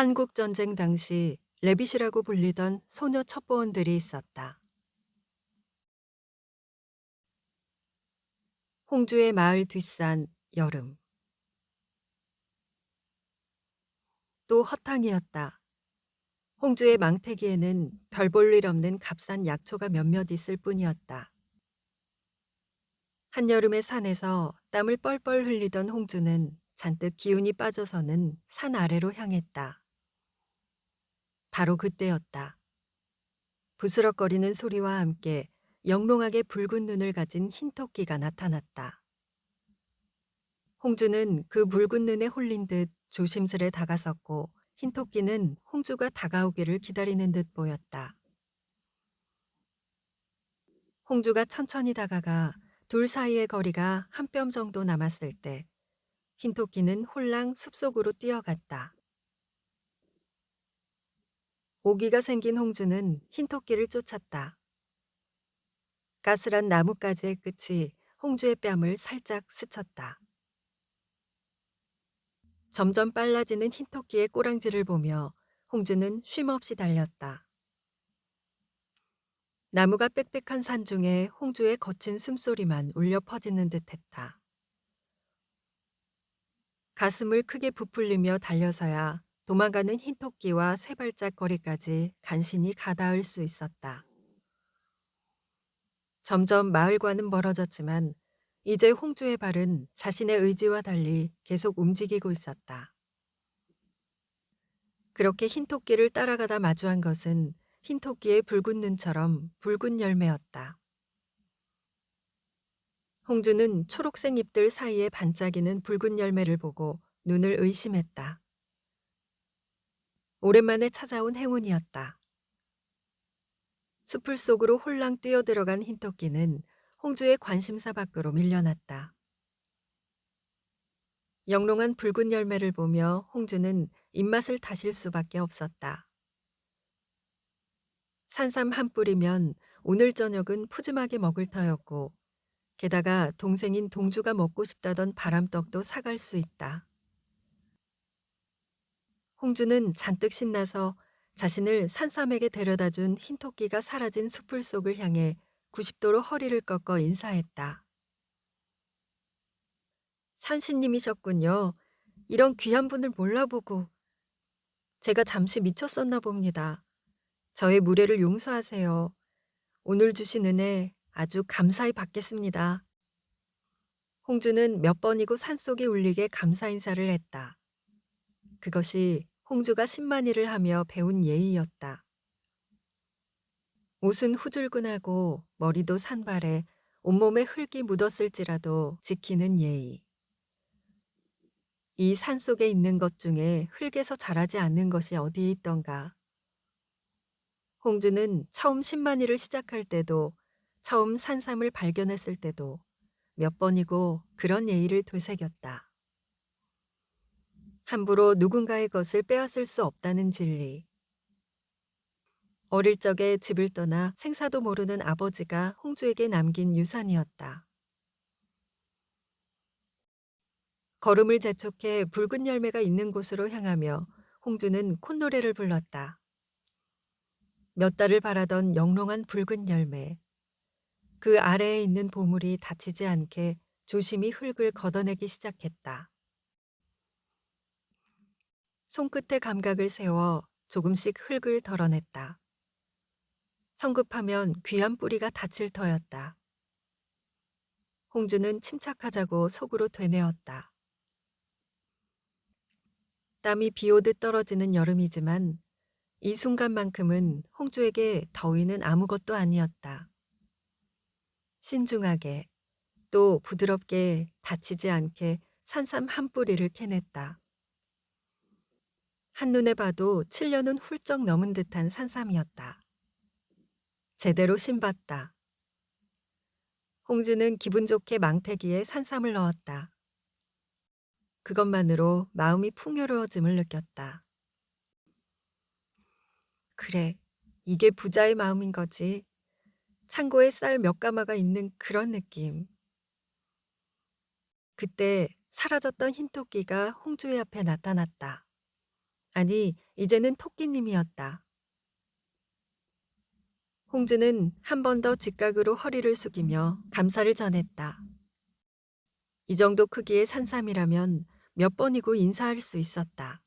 한국 전쟁 당시 레빗이라고 불리던 소녀 첩보원들이 있었다. 홍주의 마을 뒷산 여름. 또 허탕이었다. 홍주의 망태기에는 별 볼 일 없는 값싼 약초가 몇몇 있을 뿐이었다. 한여름의 산에서 땀을 뻘뻘 흘리던 홍주는 잔뜩 기운이 빠져서는 산 아래로 향했다. 바로 그때였다. 부스럭거리는 소리와 함께 영롱하게 붉은 눈을 가진 흰 토끼가 나타났다. 홍주는 그 붉은 눈에 홀린 듯 조심스레 다가섰고 흰 토끼는 홍주가 다가오기를 기다리는 듯 보였다. 홍주가 천천히 다가가 둘 사이의 거리가 한 뼘 정도 남았을 때 흰 토끼는 홀랑 숲속으로 뛰어갔다. 오기가 생긴 홍주는 흰 토끼를 쫓았다. 까슬한 나뭇가지의 끝이 홍주의 뺨을 살짝 스쳤다. 점점 빨라지는 흰 토끼의 꼬랑지를 보며 홍주는 쉼없이 달렸다. 나무가 빽빽한 산 중에 홍주의 거친 숨소리만 울려 퍼지는 듯했다. 가슴을 크게 부풀리며 달려서야 도망가는 흰 토끼와 세 발짝 거리까지 간신히 가닿을 수 있었다. 점점 마을과는 멀어졌지만 이제 홍주의 발은 자신의 의지와 달리 계속 움직이고 있었다. 그렇게 흰 토끼를 따라가다 마주한 것은 흰 토끼의 붉은 눈처럼 붉은 열매였다. 홍주는 초록색 잎들 사이에 반짝이는 붉은 열매를 보고 눈을 의심했다. 오랜만에 찾아온 행운이었다. 숲을 속으로 홀랑 뛰어들어간 흰토끼는 홍주의 관심사 밖으로 밀려났다. 영롱한 붉은 열매를 보며 홍주는 입맛을 다실 수밖에 없었다. 산삼 한 뿌리면 오늘 저녁은 푸짐하게 먹을 터였고 게다가 동생인 동주가 먹고 싶다던 바람떡도 사갈 수 있다. 홍주는 잔뜩 신나서 자신을 산삼에게 데려다 준 흰 토끼가 사라진 숲을 속을 향해 90도로 허리를 꺾어 인사했다. 산신님이셨군요. 이런 귀한 분을 몰라보고 제가 잠시 미쳤었나 봅니다. 저의 무례를 용서하세요. 오늘 주신 은혜 아주 감사히 받겠습니다. 홍주는 몇 번이고 산속에 울리게 감사 인사를 했다. 그것이 홍주가 신만이를 하며 배운 예의였다. 옷은 후줄근하고 머리도 산발해 온몸에 흙이 묻었을지라도 지키는 예의. 이 산 속에 있는 것 중에 흙에서 자라지 않는 것이 어디에 있던가. 홍주는 처음 신만이를 시작할 때도 처음 산삼을 발견했을 때도 몇 번이고 그런 예의를 되새겼다. 함부로 누군가의 것을 빼앗을 수 없다는 진리. 어릴 적에 집을 떠나 생사도 모르는 아버지가 홍주에게 남긴 유산이었다. 걸음을 재촉해 붉은 열매가 있는 곳으로 향하며 홍주는 콧노래를 불렀다. 몇 달을 바라던 영롱한 붉은 열매. 그 아래에 있는 보물이 다치지 않게 조심히 흙을 걷어내기 시작했다. 손끝에 감각을 세워 조금씩 흙을 덜어냈다. 성급하면 귀한 뿌리가 다칠 터였다. 홍주는 침착하자고 속으로 되뇌었다. 땀이 비 오듯 떨어지는 여름이지만 이 순간만큼은 홍주에게 더위는 아무것도 아니었다. 신중하게 또 부드럽게 다치지 않게 산삼 한 뿌리를 캐냈다. 한눈에 봐도 7년은 훌쩍 넘은 듯한 산삼이었다. 제대로 신봤다. 홍주는 기분 좋게 망태기에 산삼을 넣었다. 그것만으로 마음이 풍요로워짐을 느꼈다. 그래, 이게 부자의 마음인 거지. 창고에 쌀 몇 가마가 있는 그런 느낌. 그때 사라졌던 흰 토끼가 홍주의 앞에 나타났다. 아니, 이제는 토끼님이었다. 홍주는 한 번 더 직각으로 허리를 숙이며 감사를 전했다. 이 정도 크기의 산삼이라면 몇 번이고 인사할 수 있었다.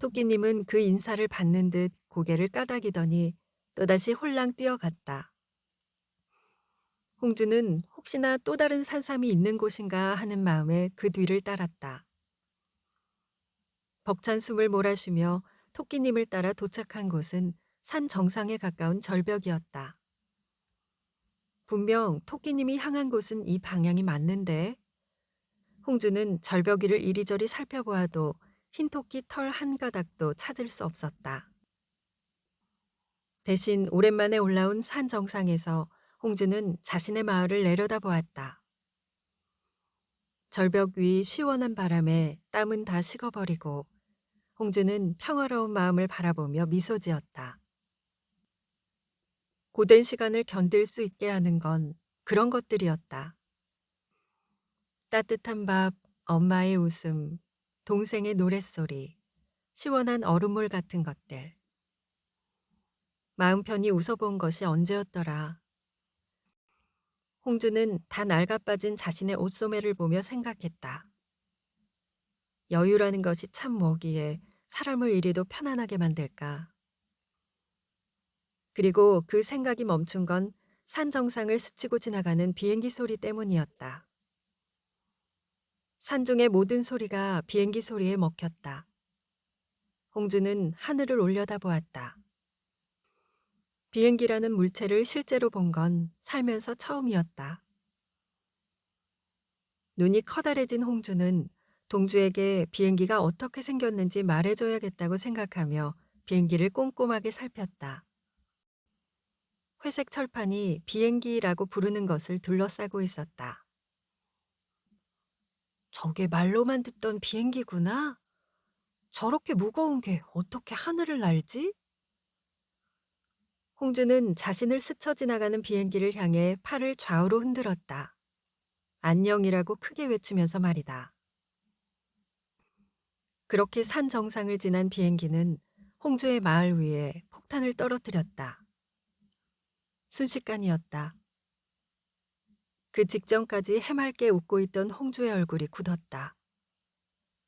토끼님은 그 인사를 받는 듯 고개를 까닥이더니 또다시 홀랑 뛰어갔다. 홍주는 혹시나 또 다른 산삼이 있는 곳인가 하는 마음에 그 뒤를 따랐다. 벅찬 숨을 몰아쉬며 토끼님을 따라 도착한 곳은 산 정상에 가까운 절벽이었다. 분명 토끼님이 향한 곳은 이 방향이 맞는데 홍주는 절벽 위를 이리저리 살펴보아도 흰 토끼 털 한 가닥도 찾을 수 없었다. 대신 오랜만에 올라온 산 정상에서 홍주는 자신의 마을을 내려다보았다. 절벽 위 시원한 바람에 땀은 다 식어버리고 홍주는 평화로운 마음을 바라보며 미소 지었다. 고된 시간을 견딜 수 있게 하는 건 그런 것들이었다. 따뜻한 밥, 엄마의 웃음, 동생의 노랫소리, 시원한 얼음물 같은 것들. 마음 편히 웃어본 것이 언제였더라. 홍주는 다 낡아빠진 자신의 옷소매를 보며 생각했다. 여유라는 것이 참 뭐기에 사람을 이리도 편안하게 만들까. 그리고 그 생각이 멈춘 건 산 정상을 스치고 지나가는 비행기 소리 때문이었다. 산중의 모든 소리가 비행기 소리에 먹혔다. 홍주는 하늘을 올려다보았다. 비행기라는 물체를 실제로 본 건 살면서 처음이었다. 눈이 커다래진 홍주는 동주에게 비행기가 어떻게 생겼는지 말해줘야겠다고 생각하며 비행기를 꼼꼼하게 살폈다. 회색 철판이 비행기라고 부르는 것을 둘러싸고 있었다. 저게 말로만 듣던 비행기구나? 저렇게 무거운 게 어떻게 하늘을 날지? 홍주는 자신을 스쳐 지나가는 비행기를 향해 팔을 좌우로 흔들었다. 안녕이라고 크게 외치면서 말이다. 그렇게 산 정상을 지난 비행기는 홍주의 마을 위에 폭탄을 떨어뜨렸다. 순식간이었다. 그 직전까지 해맑게 웃고 있던 홍주의 얼굴이 굳었다.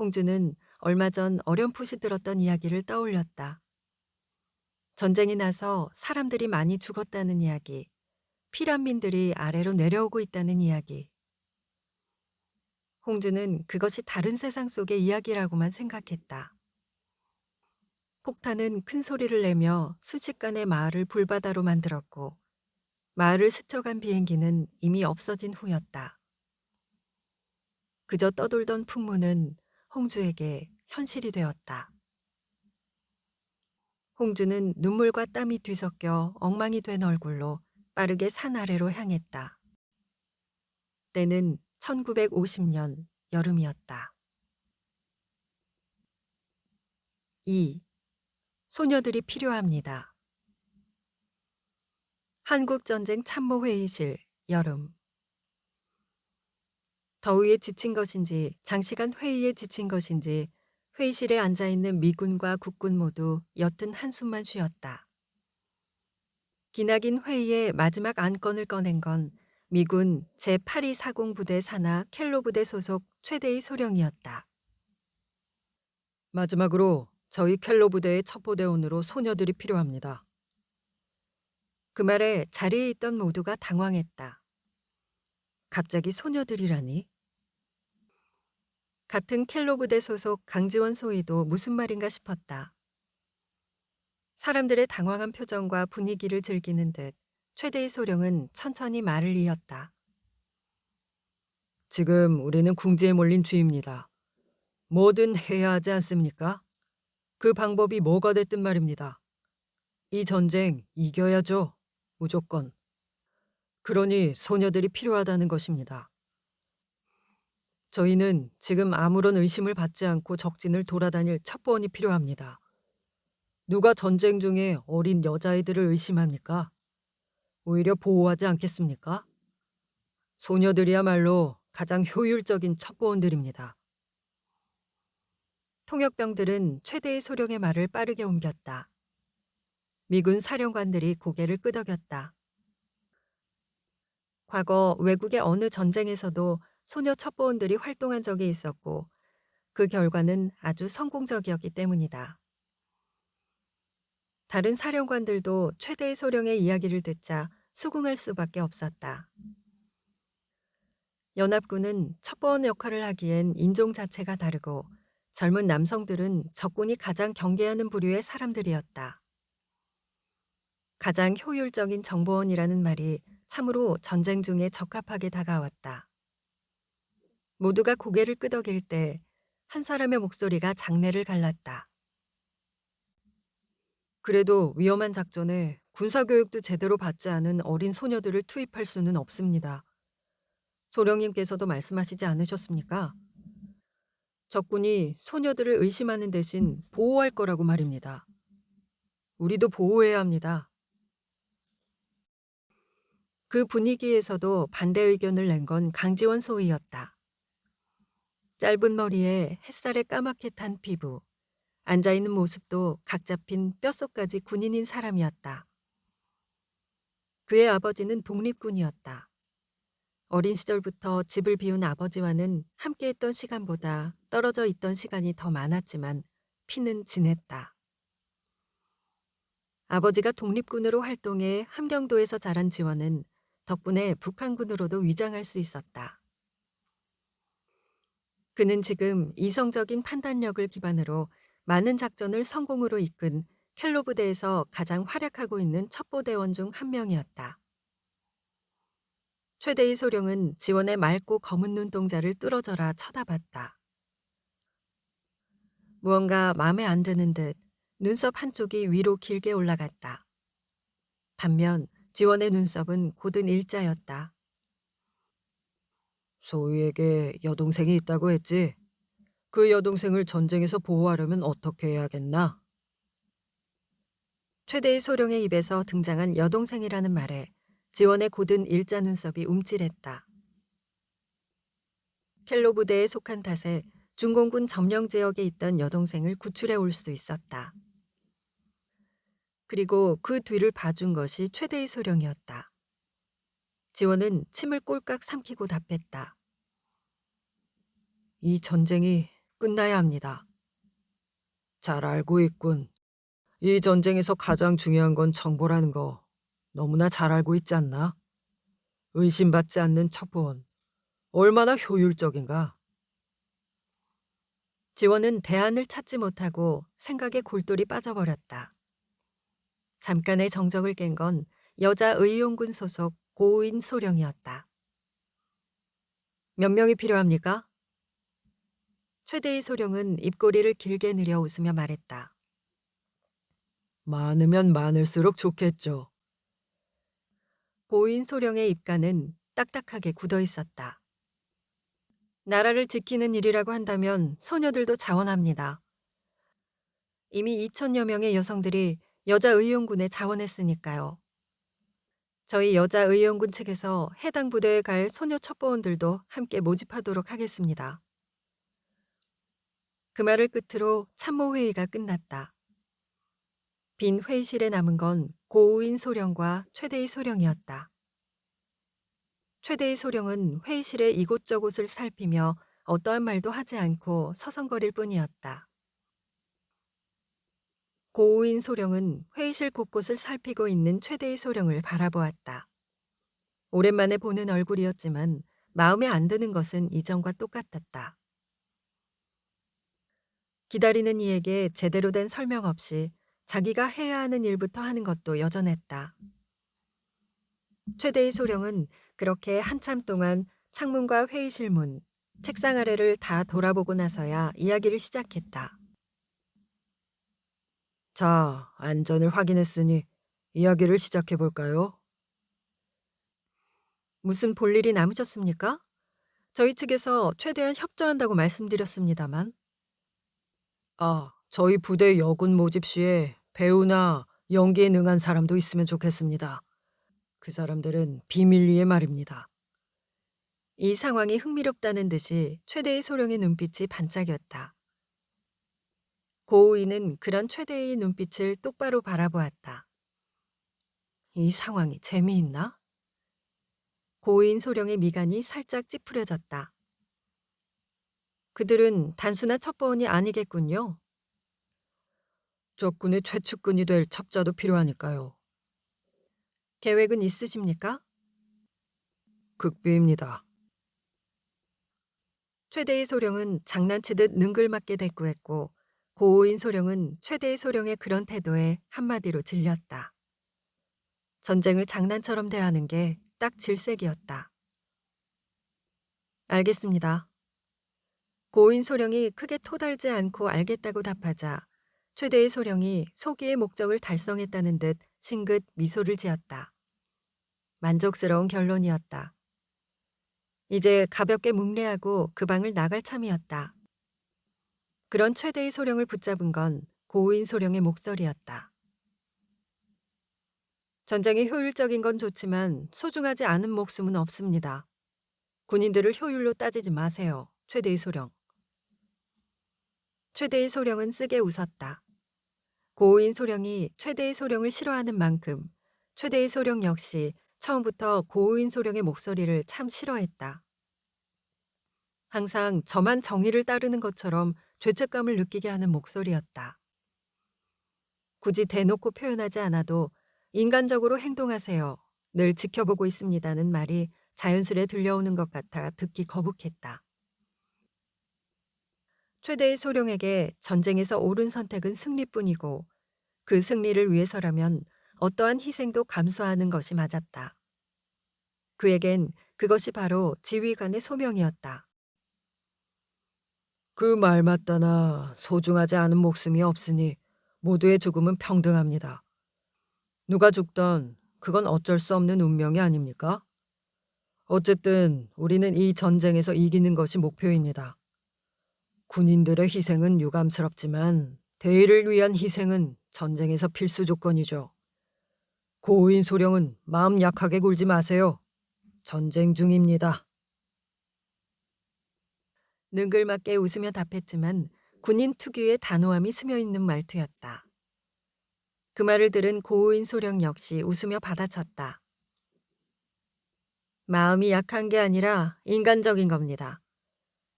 홍주는 얼마 전 어렴풋이 들었던 이야기를 떠올렸다. 전쟁이 나서 사람들이 많이 죽었다는 이야기, 피란민들이 아래로 내려오고 있다는 이야기. 홍주는 그것이 다른 세상 속의 이야기라고만 생각했다. 폭탄은 큰 소리를 내며 순식간에 마을을 불바다로 만들었고 마을을 스쳐간 비행기는 이미 없어진 후였다. 그저 떠돌던 풍문은 홍주에게 현실이 되었다. 홍주는 눈물과 땀이 뒤섞여 엉망이 된 얼굴로 빠르게 산 아래로 향했다. 때는 1950년 여름이었다. 2. 소녀들이 필요합니다. 한국전쟁 참모회의실 여름 더위에 지친 것인지 장시간 회의에 지친 것인지 회의실에 앉아 있는 미군과 국군 모두 옅은 한숨만 쉬었다. 기나긴 회의의 마지막 안건을 꺼낸 건 미군 제8240 부대 산하 켈로 부대 소속 최대의 소령이었다. 마지막으로 저희 켈로 부대의 첩보대원으로 소녀들이 필요합니다. 그 말에 자리에 있던 모두가 당황했다. 갑자기 소녀들이라니? 같은 켈로 부대 소속 강지원 소위도 무슨 말인가 싶었다. 사람들의 당황한 표정과 분위기를 즐기는 듯 최대의 소령은 천천히 말을 이었다. 지금 우리는 궁지에 몰린 쥐입니다. 뭐든 해야 하지 않습니까? 그 방법이 뭐가 됐든 말입니다. 이 전쟁 이겨야죠. 무조건. 그러니 소녀들이 필요하다는 것입니다. 저희는 지금 아무런 의심을 받지 않고 적진을 돌아다닐 첩보원이 필요합니다. 누가 전쟁 중에 어린 여자아이들을 의심합니까? 오히려 보호하지 않겠습니까? 소녀들이야말로 가장 효율적인 첩보원들입니다. 통역병들은 최대의 소령의 말을 빠르게 옮겼다. 미군 사령관들이 고개를 끄덕였다. 과거 외국의 어느 전쟁에서도 소녀 첩보원들이 활동한 적이 있었고 그 결과는 아주 성공적이었기 때문이다. 다른 사령관들도 최대의 소령의 이야기를 듣자 수긍할 수밖에 없었다. 연합군은 첩보원 역할을 하기엔 인종 자체가 다르고 젊은 남성들은 적군이 가장 경계하는 부류의 사람들이었다. 가장 효율적인 정보원이라는 말이 참으로 전쟁 중에 적합하게 다가왔다. 모두가 고개를 끄덕일 때 한 사람의 목소리가 장내를 갈랐다. 그래도 위험한 작전에 군사교육도 제대로 받지 않은 어린 소녀들을 투입할 수는 없습니다. 소령님께서도 말씀하시지 않으셨습니까? 적군이 소녀들을 의심하는 대신 보호할 거라고 말입니다. 우리도 보호해야 합니다. 그 분위기에서도 반대 의견을 낸 건 강지원 소위였다. 짧은 머리에 햇살에 까맣게 탄 피부, 앉아있는 모습도 각 잡힌 뼛속까지 군인인 사람이었다. 그의 아버지는 독립군이었다. 어린 시절부터 집을 비운 아버지와는 함께했던 시간보다 떨어져 있던 시간이 더 많았지만 피는 진했다. 아버지가 독립군으로 활동해 함경도에서 자란 지원은 덕분에 북한군으로도 위장할 수 있었다. 그는 지금 이성적인 판단력을 기반으로 많은 작전을 성공으로 이끈 켈로 부대에서 가장 활약하고 있는 첩보대원 중 한 명이었다. 최대의 소령은 지원의 맑고 검은 눈동자를 뚫어져라 쳐다봤다. 무언가 마음에 안 드는 듯 눈썹 한쪽이 위로 길게 올라갔다. 반면 지원의 눈썹은 곧은 일자였다. 소희에게 여동생이 있다고 했지? 그 여동생을 전쟁에서 보호하려면 어떻게 해야겠나? 최대의 소령의 입에서 등장한 여동생이라는 말에 지원의 곧은 일자 눈썹이 움찔했다. 켈로 부대에 속한 탓에 중공군 점령 지역에 있던 여동생을 구출해 올 수 있었다. 그리고 그 뒤를 봐준 것이 최대의 소령이었다. 지원은 침을 꼴깍 삼키고 답했다. 이 전쟁이 끝나야 합니다. 잘 알고 있군. 이 전쟁에서 가장 중요한 건 정보라는 거 너무나 잘 알고 있지 않나? 의심받지 않는 첩보원. 얼마나 효율적인가? 지원은 대안을 찾지 못하고 생각에 골똘히 빠져버렸다. 잠깐의 정적을 깬 건 여자 의용군 소속 고인 소령이었다. 몇 명이 필요합니까? 최대의 소령은 입꼬리를 길게 늘여 웃으며 말했다. 많으면 많을수록 좋겠죠. 고인 소령의 입가는 딱딱하게 굳어 있었다. 나라를 지키는 일이라고 한다면 소녀들도 자원합니다. 이미 2천여 명의 여성들이 여자 의용군에 자원했으니까요. 저희 여자 의용군 측에서 해당 부대에 갈 소녀 첩보원들도 함께 모집하도록 하겠습니다. 그 말을 끝으로 참모회의가 끝났다. 빈 회의실에 남은 건 고우인 소령과 최대의 소령이었다. 최대의 소령은 회의실의 이곳저곳을 살피며 어떠한 말도 하지 않고 서성거릴 뿐이었다. 고우인 소령은 회의실 곳곳을 살피고 있는 최대의 소령을 바라보았다. 오랜만에 보는 얼굴이었지만 마음에 안 드는 것은 이전과 똑같았다. 기다리는 이에게 제대로 된 설명 없이 자기가 해야 하는 일부터 하는 것도 여전했다. 최대의 소령은 그렇게 한참 동안 창문과 회의실 문, 책상 아래를 다 돌아보고 나서야 이야기를 시작했다. 자, 안전을 확인했으니 이야기를 시작해 볼까요? 무슨 볼 일이 남으셨습니까? 저희 측에서 최대한 협조한다고 말씀드렸습니다만. 아, 저희 부대 여군 모집 시에 배우나 연기에 능한 사람도 있으면 좋겠습니다. 그 사람들은 비밀리에 말입니다. 이 상황이 흥미롭다는 듯이 최대의 소령의 눈빛이 반짝였다. 고우이는 그런 최대의 눈빛을 똑바로 바라보았다. 이 상황이 재미있나? 고인 소령의 미간이 살짝 찌푸려졌다. 그들은 단순한 첩보원이 아니겠군요. 적군의 최측근이 될 첩자도 필요하니까요. 계획은 있으십니까? 극비입니다. 최대의 소령은 장난치듯 능글맞게 대꾸했고 고우인 소령은 최대의 소령의 그런 태도에 한마디로 질렸다. 전쟁을 장난처럼 대하는 게 딱 질색이었다. 알겠습니다. 고인 소령이 크게 토달지 않고 알겠다고 답하자 최대의 소령이 소기의 목적을 달성했다는 듯 싱긋 미소를 지었다. 만족스러운 결론이었다. 이제 가볍게 묵례하고 그 방을 나갈 참이었다. 그런 최대의 소령을 붙잡은 건 고인 소령의 목소리였다. 전쟁이 효율적인 건 좋지만 소중하지 않은 목숨은 없습니다. 군인들을 효율로 따지지 마세요. 최대의 소령. 최대의 소령은 쓰게 웃었다. 고인 소령이 최대의 소령을 싫어하는 만큼 최대의 소령 역시 처음부터 고인 소령의 목소리를 참 싫어했다. 항상 저만 정의를 따르는 것처럼 죄책감을 느끼게 하는 목소리였다. 굳이 대놓고 표현하지 않아도 인간적으로 행동하세요. 늘 지켜보고 있습니다는 말이 자연스레 들려오는 것 같아 듣기 거북했다. 최대의 소령에게 전쟁에서 옳은 선택은 승리뿐이고 그 승리를 위해서라면 어떠한 희생도 감수하는 것이 맞았다. 그에겐 그것이 바로 지휘관의 소명이었다. 그 말 맞다나 소중하지 않은 목숨이 없으니 모두의 죽음은 평등합니다. 누가 죽던 그건 어쩔 수 없는 운명이 아닙니까? 어쨌든 우리는 이 전쟁에서 이기는 것이 목표입니다. 군인들의 희생은 유감스럽지만 대의를 위한 희생은 전쟁에서 필수 조건이죠. 고인 소령은 마음 약하게 굴지 마세요. 전쟁 중입니다. 능글맞게 웃으며 답했지만 군인 특유의 단호함이 스며 있는 말투였다. 그 말을 들은 고인 소령 역시 웃으며 받아쳤다. 마음이 약한 게 아니라 인간적인 겁니다.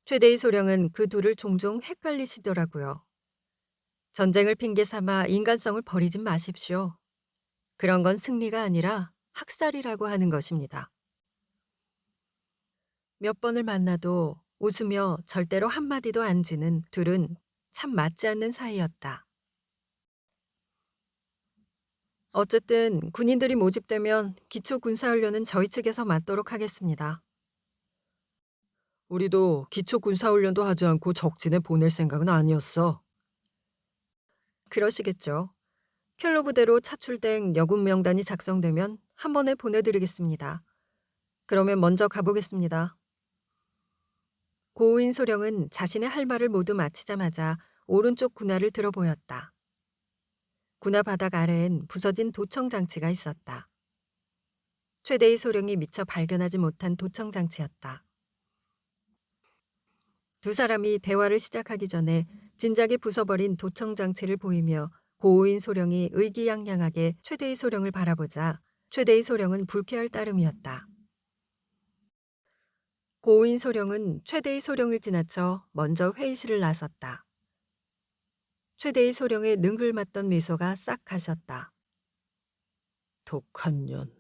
최대의 소령은 그 둘을 종종 헷갈리시더라고요. 전쟁을 핑계 삼아 인간성을 버리진 마십시오. 그런 건 승리가 아니라 학살이라고 하는 것입니다. 몇 번을 만나도 웃으며 절대로 한마디도 안 지는 둘은 참 맞지 않는 사이였다. 어쨌든 군인들이 모집되면 기초 군사훈련은 저희 측에서 맡도록 하겠습니다. 우리도 기초 군사훈련도 하지 않고 적진에 보낼 생각은 아니었어. 그러시겠죠. 켈로 부대로 차출된 여군 명단이 작성되면 한 번에 보내드리겠습니다. 그러면 먼저 가보겠습니다. 고인 소령은 자신의 할 말을 모두 마치자마자 오른쪽 군화를 들어 보였다. 군화 바닥 아래엔 부서진 도청 장치가 있었다. 최대의 소령이 미처 발견하지 못한 도청 장치였다. 두 사람이 대화를 시작하기 전에 진작에 부숴버린 도청 장치를 보이며 고인 소령이 의기양양하게 최대의 소령을 바라보자 최대의 소령은 불쾌할 따름이었다. 고인 소령은 최대의 소령을 지나쳐 먼저 회의실을 나섰다. 최대의 소령의 능글맞던 미소가 싹 가셨다. 독한 년.